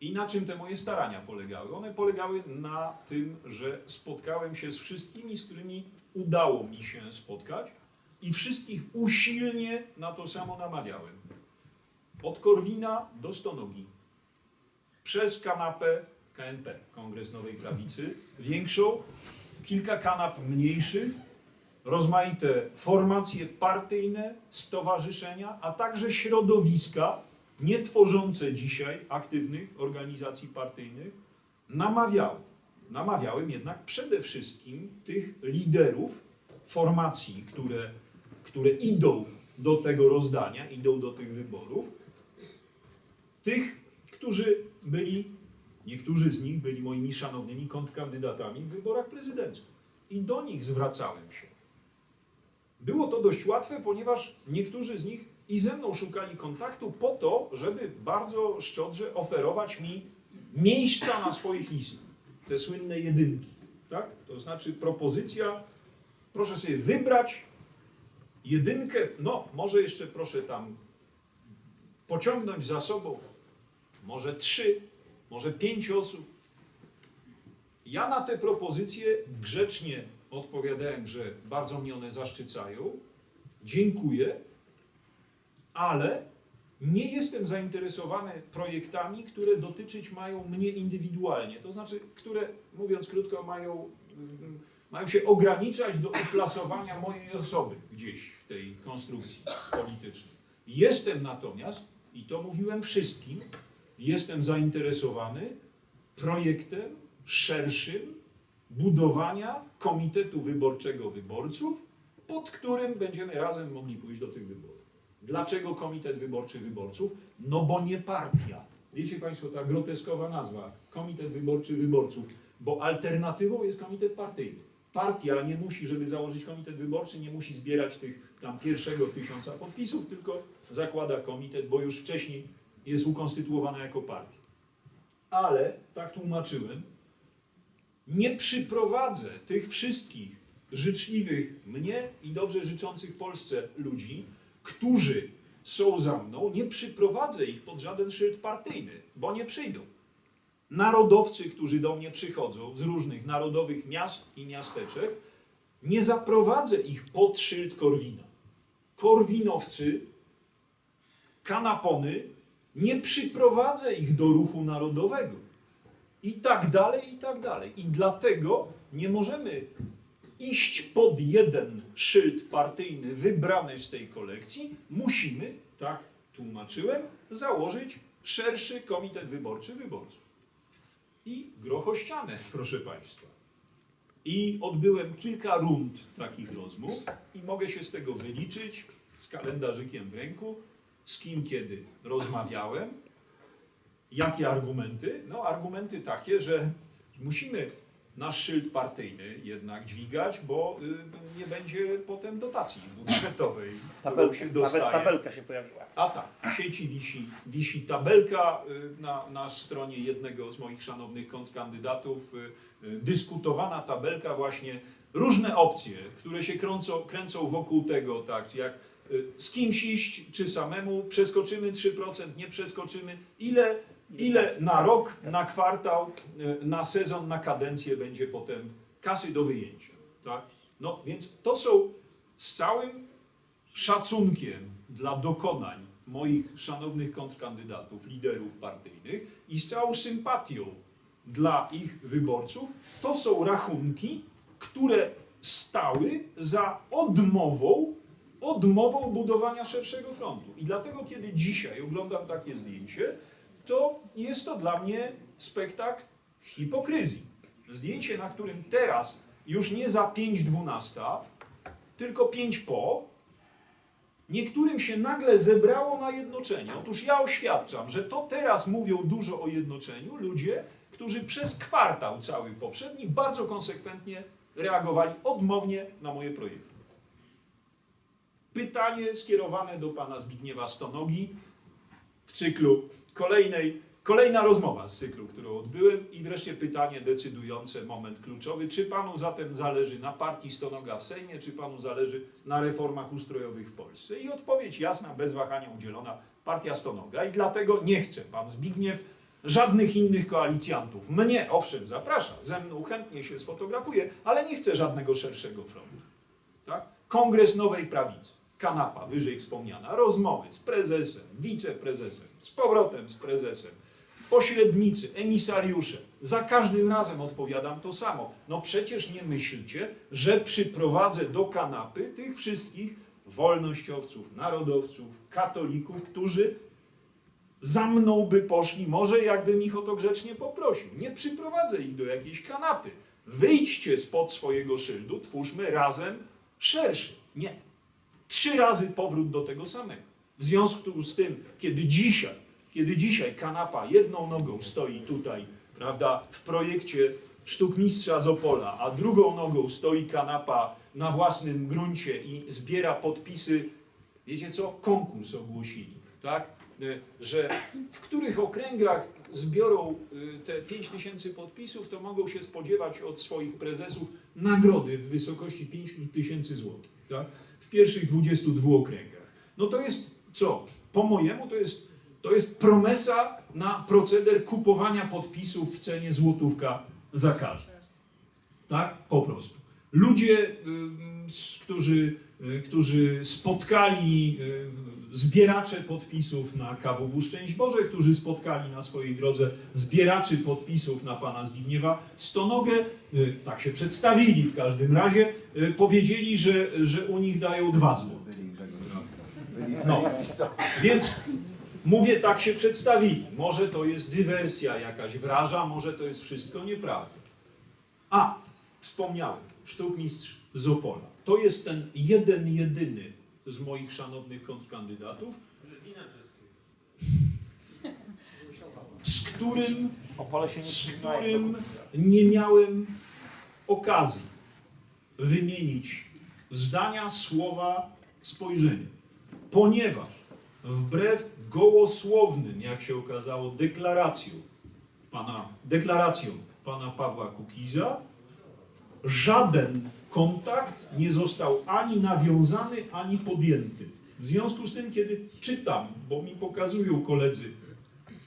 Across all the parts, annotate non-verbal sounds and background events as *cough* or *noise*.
I na czym te moje starania polegały? One polegały na tym, że spotkałem się z wszystkimi, z którymi udało mi się spotkać i wszystkich usilnie na to samo namawiałem. Od Korwina do Stonogi. Przez kanapę KNP, Kongres Nowej Prawicy, większą, kilka kanap mniejszych, rozmaite formacje partyjne, stowarzyszenia, a także środowiska nie tworzące dzisiaj aktywnych organizacji partyjnych, namawiały. Namawiałem jednak przede wszystkim tych liderów formacji, które, które idą do tego rozdania, idą do tych wyborów, tych, którzy byli, niektórzy z nich byli moimi szanownymi kontrkandydatami w wyborach prezydenckich. I do nich zwracałem się. Było to dość łatwe, ponieważ niektórzy z nich i ze mną szukali kontaktu po to, żeby bardzo szczodrze oferować mi miejsca na swoich listach. Te słynne jedynki. Tak? To znaczy propozycja, proszę sobie wybrać jedynkę, no może jeszcze proszę tam pociągnąć za sobą może trzy, może pięć osób. Ja na te propozycje grzecznie odpowiadałem, że bardzo mnie one zaszczycają, dziękuję, ale nie jestem zainteresowany projektami, które dotyczyć mają mnie indywidualnie. To znaczy, które, mówiąc krótko, mają, mm, mają się ograniczać do uplasowania mojej osoby gdzieś w tej konstrukcji politycznej. Jestem natomiast, i to mówiłem wszystkim, jestem zainteresowany projektem szerszym budowania komitetu wyborczego wyborców, pod którym będziemy razem mogli pójść do tych wyborów. Dlaczego Komitet Wyborczy Wyborców? No bo nie partia. Wiecie Państwo, ta groteskowa nazwa, Komitet Wyborczy Wyborców, bo alternatywą jest komitet partyjny. Partia nie musi, żeby założyć komitet wyborczy, nie musi zbierać tych tam pierwszego tysiąca podpisów, tylko zakłada komitet, bo już wcześniej jest ukonstytuowana jako partia. Ale, tak tłumaczyłem, nie przyprowadzę tych wszystkich życzliwych mnie i dobrze życzących Polsce ludzi, którzy są za mną, nie przyprowadzę ich pod żaden szyld partyjny, bo nie przyjdą. Narodowcy, którzy do mnie przychodzą z różnych narodowych miast i miasteczek, nie zaprowadzę ich pod szyld Korwina. Korwinowcy, kanapony, nie przyprowadzę ich do ruchu narodowego. I tak dalej, i tak dalej. I dlatego nie możemy iść pod jeden szyld partyjny wybrany z tej kolekcji. Musimy, tak tłumaczyłem, założyć szerszy komitet wyborczy wyborców. I grochościanę, *laughs* proszę Państwa. I odbyłem kilka rund takich rozmów i mogę się z tego wyliczyć z kalendarzykiem w ręku, z kim kiedy rozmawiałem, Jakie argumenty? No argumenty takie, że musimy nasz szyld partyjny jednak dźwigać, bo y, nie będzie potem dotacji budżetowej, Tabelka, się dostaje. tabelka się pojawiła. A tak, w sieci wisi, wisi tabelka y, na, na stronie jednego z moich szanownych kontrkandydatów, y, y, dyskutowana tabelka właśnie, różne opcje, które się kręcą, kręcą wokół tego, tak, jak y, z kimś iść, czy samemu, przeskoczymy 3%, nie przeskoczymy, ile, ile na rok, na kwartał, y, na sezon, na kadencję będzie potem kasy do wyjęcia, tak? No więc to są z całym szacunkiem dla dokonań moich szanownych kontrkandydatów, liderów partyjnych i z całą sympatią dla ich wyborców, to są rachunki, które stały za odmową, odmową budowania szerszego frontu. I dlatego, kiedy dzisiaj oglądam takie zdjęcie, to jest to dla mnie spektakl hipokryzji. Zdjęcie, na którym teraz już nie za 5.12, tylko 5 po, Niektórym się nagle zebrało na jednoczenie. Otóż ja oświadczam, że to teraz mówią dużo o jednoczeniu ludzie, którzy przez kwartał cały poprzedni bardzo konsekwentnie reagowali odmownie na moje projekty. Pytanie skierowane do pana Zbigniewa Stonogi w cyklu kolejnej, kolejna rozmowa z cyklu, którą odbyłem i wreszcie pytanie decydujące, moment kluczowy. Czy panu zatem zależy na partii Stonoga w Sejmie, czy panu zależy na reformach ustrojowych w Polsce? I odpowiedź jasna, bez wahania udzielona, partia Stonoga i dlatego nie chce pan Zbigniew żadnych innych koalicjantów. Mnie, owszem, zaprasza, ze mną chętnie się sfotografuje, ale nie chcę żadnego szerszego frontu. Tak? Kongres Nowej Prawicy, kanapa wyżej wspomniana, rozmowy z prezesem, wiceprezesem, z powrotem z prezesem, pośrednicy, emisariusze. Za każdym razem odpowiadam to samo. No przecież nie myślcie, że przyprowadzę do kanapy tych wszystkich wolnościowców, narodowców, katolików, którzy za mną by poszli, może jakbym ich o to grzecznie poprosił. Nie przyprowadzę ich do jakiejś kanapy. Wyjdźcie spod swojego szyldu, twórzmy razem szerszy. Nie. Trzy razy powrót do tego samego. W związku z tym, kiedy dzisiaj, kiedy dzisiaj kanapa jedną nogą stoi tutaj, prawda, w projekcie sztukmistrza z Opola, a drugą nogą stoi kanapa na własnym gruncie i zbiera podpisy, wiecie co, konkurs ogłosili, tak? Y, Że w których okręgach zbiorą y, te 5 tysięcy podpisów, to mogą się spodziewać od swoich prezesów nagrody w wysokości 5 tysięcy złotych, tak? W pierwszych 22 okręgach. No to jest co? Po mojemu to jest, to jest promesa na proceder kupowania podpisów w cenie złotówka za każdy. Tak? Po prostu. Ludzie, y, którzy, y, którzy spotkali y, zbieracze podpisów na KWW Szczęść Boże, którzy spotkali na swojej drodze zbieraczy podpisów na pana Zbigniewa Stonogę, y, tak się przedstawili w każdym razie, y, powiedzieli, że, że u nich dają dwa złote. No. Więc mówię, tak się przedstawili. Może to jest dywersja jakaś wraża, może to jest wszystko nieprawda. A, wspomniałem, sztukmistrz z Opola. To jest ten jeden, jedyny z moich szanownych kontrkandydatów, z którym, z którym nie miałem okazji wymienić zdania, słowa, spojrzenia. Ponieważ wbrew gołosłownym, jak się okazało, deklaracjom pana, deklaracjom pana Pawła Kukiza, żaden kontakt nie został ani nawiązany, ani podjęty. W związku z tym, kiedy czytam, bo mi pokazują koledzy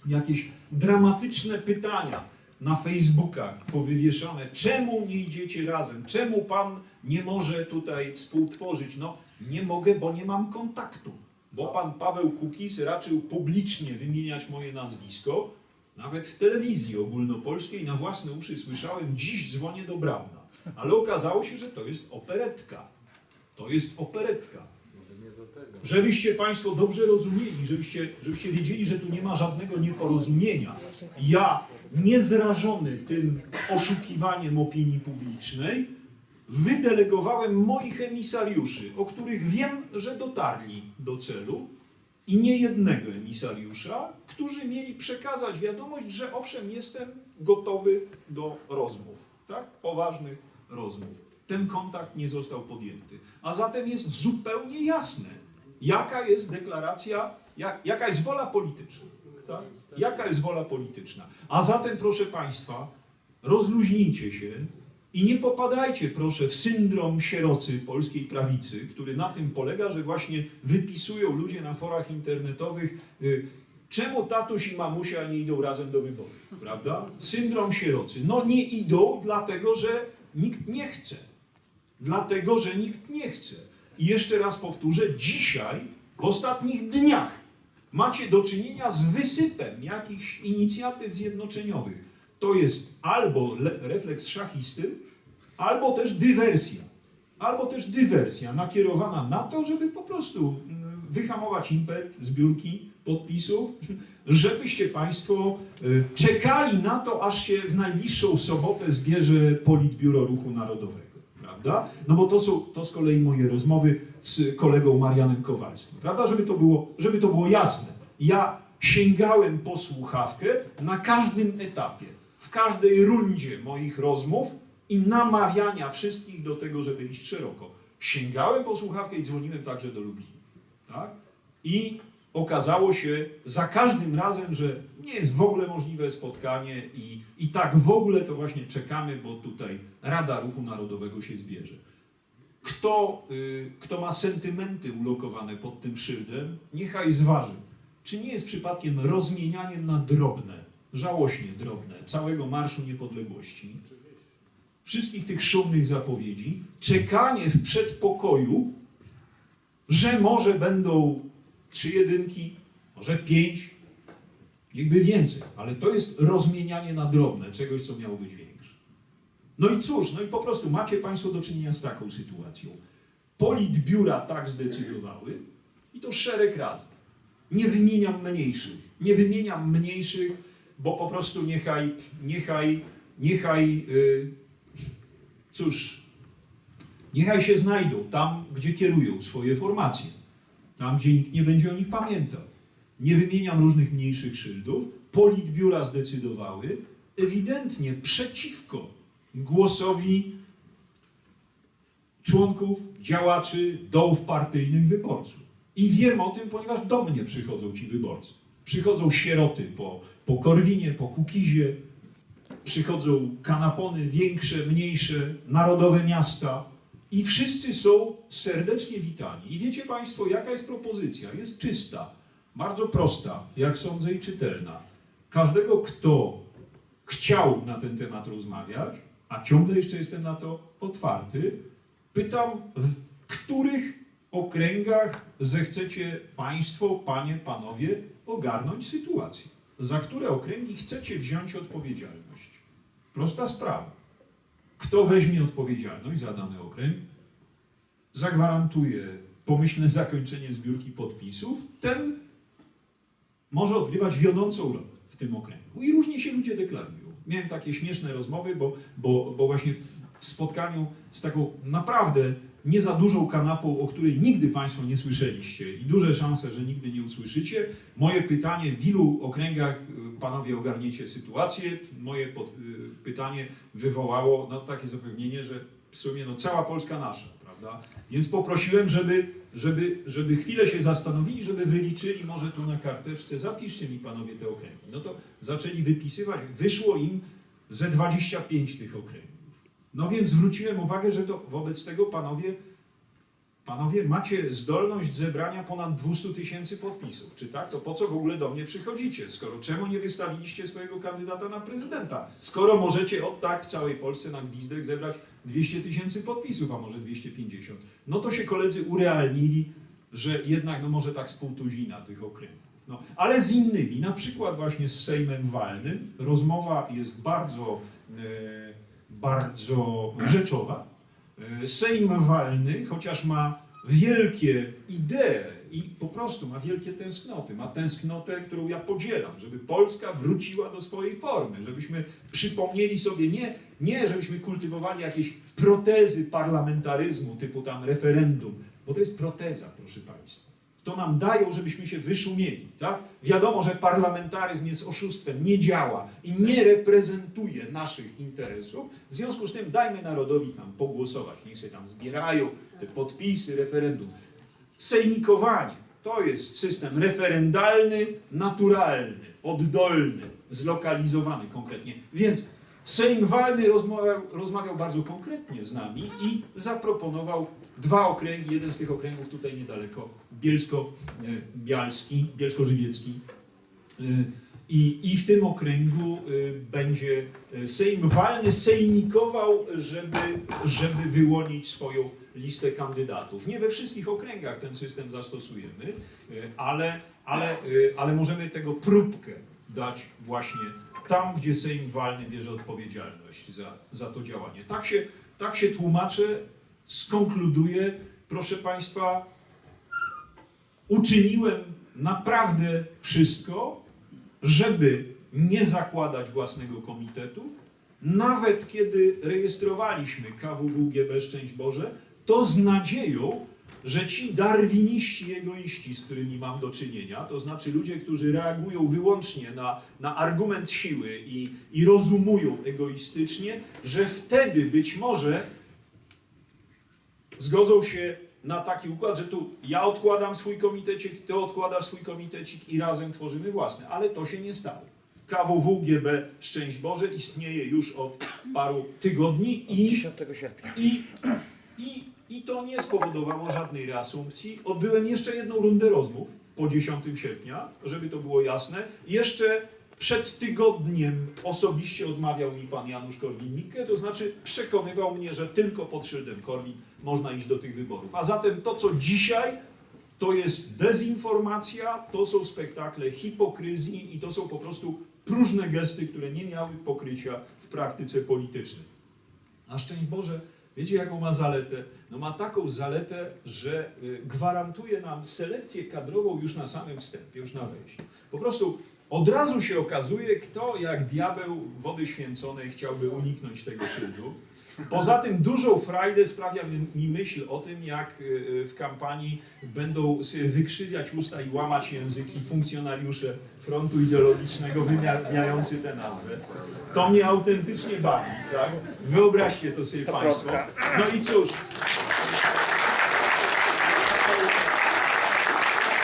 jakieś dramatyczne pytania na Facebookach powywieszane, czemu nie idziecie razem, czemu pan nie może tutaj współtworzyć? No, nie mogę, bo nie mam kontaktu. Bo pan Paweł Kukiz raczył publicznie wymieniać moje nazwisko, nawet w telewizji ogólnopolskiej na własne uszy słyszałem, dziś dzwonię do Brauna. Ale okazało się, że to jest operetka. To jest operetka. Żebyście Państwo dobrze rozumieli, żebyście, żebyście wiedzieli, że tu nie ma żadnego nieporozumienia. Ja, niezrażony tym oszukiwaniem opinii publicznej, wydelegowałem moich emisariuszy, o których wiem, że dotarli do celu, i nie jednego emisariusza, którzy mieli przekazać wiadomość, że owszem, jestem gotowy do rozmów, tak? Poważnych rozmów. Ten kontakt nie został podjęty. A zatem jest zupełnie jasne, jaka jest deklaracja, jak, jaka jest wola polityczna. Tak? Jaka jest wola polityczna. A zatem, proszę Państwa, rozluźnijcie się i nie popadajcie, proszę, w syndrom sierocy polskiej prawicy, który na tym polega, że właśnie wypisują ludzie na forach internetowych, y, czemu tatuś i mamusia nie idą razem do wyborów, prawda? Syndrom sierocy. No nie idą, dlatego że nikt nie chce. Dlatego, że nikt nie chce. I jeszcze raz powtórzę, dzisiaj, w ostatnich dniach, macie do czynienia z wysypem jakichś inicjatyw zjednoczeniowych. To jest albo le- refleks szachisty, albo też dywersja. Albo też dywersja nakierowana na to, żeby po prostu mm, wyhamować impet zbiórki podpisów, żebyście Państwo y, czekali na to, aż się w najbliższą sobotę zbierze Politbiuro Ruchu Narodowego. Prawda? No bo to są to z kolei moje rozmowy z kolegą Marianem Kowalskim. Prawda? Żeby to było, żeby to było jasne. Ja sięgałem po słuchawkę na każdym etapie, w każdej rundzie moich rozmów i namawiania wszystkich do tego, żeby iść szeroko. Sięgałem po słuchawkę i dzwoniłem także do Lublina. Tak? I okazało się za każdym razem, że nie jest w ogóle możliwe spotkanie i, i tak w ogóle to właśnie czekamy, bo tutaj Rada Ruchu Narodowego się zbierze. Kto, y, kto ma sentymenty ulokowane pod tym szyldem, niechaj zważy, czy nie jest przypadkiem rozmienianiem na drobne żałośnie drobne całego Marszu Niepodległości, wszystkich tych szumnych zapowiedzi, czekanie w przedpokoju, że może będą trzy jedynki, może pięć, jakby więcej, ale to jest rozmienianie na drobne czegoś, co miało być większe. No i cóż, no i po prostu macie Państwo do czynienia z taką sytuacją. Politbiura tak zdecydowały i to szereg razy. Nie wymieniam mniejszych, nie wymieniam mniejszych, bo po prostu niechaj, niechaj, niechaj, yy, cóż, niechaj się znajdą tam, gdzie kierują swoje formacje, tam, gdzie nikt nie będzie o nich pamiętał. Nie wymieniam różnych mniejszych szyldów. Politbiura zdecydowały ewidentnie przeciwko głosowi członków, działaczy, dołów partyjnych wyborców. I wiem o tym, ponieważ do mnie przychodzą ci wyborcy. Przychodzą sieroty po, po Korwinie, po Kukizie, przychodzą kanapony większe, mniejsze, narodowe miasta i wszyscy są serdecznie witani. I wiecie Państwo, jaka jest propozycja? Jest czysta, bardzo prosta, jak sądzę i czytelna. Każdego, kto chciał na ten temat rozmawiać, a ciągle jeszcze jestem na to otwarty, pytam, w których okręgach zechcecie Państwo, Panie, Panowie ogarnąć sytuację? Za które okręgi chcecie wziąć odpowiedzialność? Prosta sprawa. Kto weźmie odpowiedzialność za dany okręg, zagwarantuje pomyślne zakończenie zbiórki podpisów, ten może odgrywać wiodącą rolę w tym okręgu. I różnie się ludzie deklarują. Miałem takie śmieszne rozmowy, bo, bo, bo właśnie w, spotkaniu z taką naprawdę nie za dużą kanapą, o której nigdy Państwo nie słyszeliście i duże szanse, że nigdy nie usłyszycie. Moje pytanie, w ilu okręgach y, Panowie ogarniecie sytuację? Moje pod, y, pytanie wywołało no, takie zapewnienie, że w sumie no, cała Polska nasza, prawda? Więc poprosiłem, żeby, żeby, żeby chwilę się zastanowili, żeby wyliczyli może tu na karteczce, zapiszcie mi Panowie te okręgi. No to zaczęli wypisywać, wyszło im ze 25 tych okręgów. No więc zwróciłem uwagę, że to wobec tego panowie, panowie macie zdolność zebrania ponad 200 tysięcy podpisów. Czy tak? To po co w ogóle do mnie przychodzicie? Skoro czemu nie wystawiliście swojego kandydata na prezydenta? Skoro możecie od tak w całej Polsce na gwizdek zebrać 200 tysięcy podpisów, a może 250. No to się koledzy urealnili, że jednak no może tak z pół tuzina tych okręgów. No, ale z innymi, na przykład właśnie z Sejmem Walnym, rozmowa jest bardzo, e, bardzo rzeczowa. E, Sejm Walny, chociaż ma wielkie idee i po prostu ma wielkie tęsknoty, ma tęsknotę, którą ja podzielam, żeby Polska wróciła do swojej formy, żebyśmy przypomnieli sobie nie, nie żebyśmy kultywowali jakieś protezy parlamentaryzmu typu tam referendum, bo to jest proteza, proszę Państwa to nam dają, żebyśmy się wyszumieli. Tak? Wiadomo, że parlamentaryzm jest oszustwem, nie działa i nie reprezentuje naszych interesów. W związku z tym dajmy narodowi tam pogłosować. Niech się tam zbierają te podpisy, referendum. Sejmikowanie to jest system referendalny, naturalny, oddolny, zlokalizowany konkretnie. Więc Sejm Walny rozmawiał, rozmawiał bardzo konkretnie z nami i zaproponował dwa okręgi. Jeden z tych okręgów tutaj niedaleko, Bielsko-Bialski, Bielsko-Żywiecki. Y, I, I w tym okręgu y, będzie y, Sejm Walny sejmikował, żeby, żeby wyłonić swoją listę kandydatów. Nie we wszystkich okręgach ten system zastosujemy, ale, ale, ale możemy tego próbkę dać właśnie tam, gdzie Sejm Walny bierze odpowiedzialność za, za to działanie. Tak się, tak się tłumaczę, skonkluduję, proszę Państwa, uczyniłem naprawdę wszystko, żeby nie zakładać własnego komitetu. Nawet kiedy rejestrowaliśmy KWWGB Szczęść Boże, to z nadzieją, że ci darwiniści egoiści, z którymi mam do czynienia, to znaczy ludzie, którzy reagują wyłącznie na, na argument siły i, i rozumują egoistycznie, że wtedy być może zgodzą się na taki układ, że tu ja odkładam swój komitecik, ty odkładasz swój komitecik i razem tworzymy własny. Ale to się nie stało. KWWGB Szczęść Boże istnieje już od paru tygodni i 10 sierpnia. i, i, I to nie spowodowało żadnej reasumpcji. Odbyłem jeszcze jedną rundę rozmów po 10 sierpnia, żeby to było jasne. Jeszcze Przed tygodniem osobiście odmawiał mi pan Janusz Korwin-Mikke, to znaczy przekonywał mnie, że tylko pod szyldem Korwin można iść do tych wyborów. A zatem to, co dzisiaj, to jest dezinformacja, to są spektakle hipokryzji i to są po prostu próżne gesty, które nie miały pokrycia w praktyce politycznej. A szczęść Boże, wiecie jaką ma zaletę? No ma taką zaletę, że y, gwarantuje nam selekcję kadrową już na samym wstępie, już na wejściu. Po prostu od razu się okazuje, kto jak diabeł wody święconej chciałby uniknąć tego szyldu. Poza tym dużą frajdę sprawia mi- myśl o tym, jak y, w kampanii będą wykrzywiać usta i łamać języki funkcjonariusze frontu ideologicznego wymieniający tę nazwę. To mnie autentycznie bawi, tak? Wyobraźcie to sobie Państwo. No i cóż,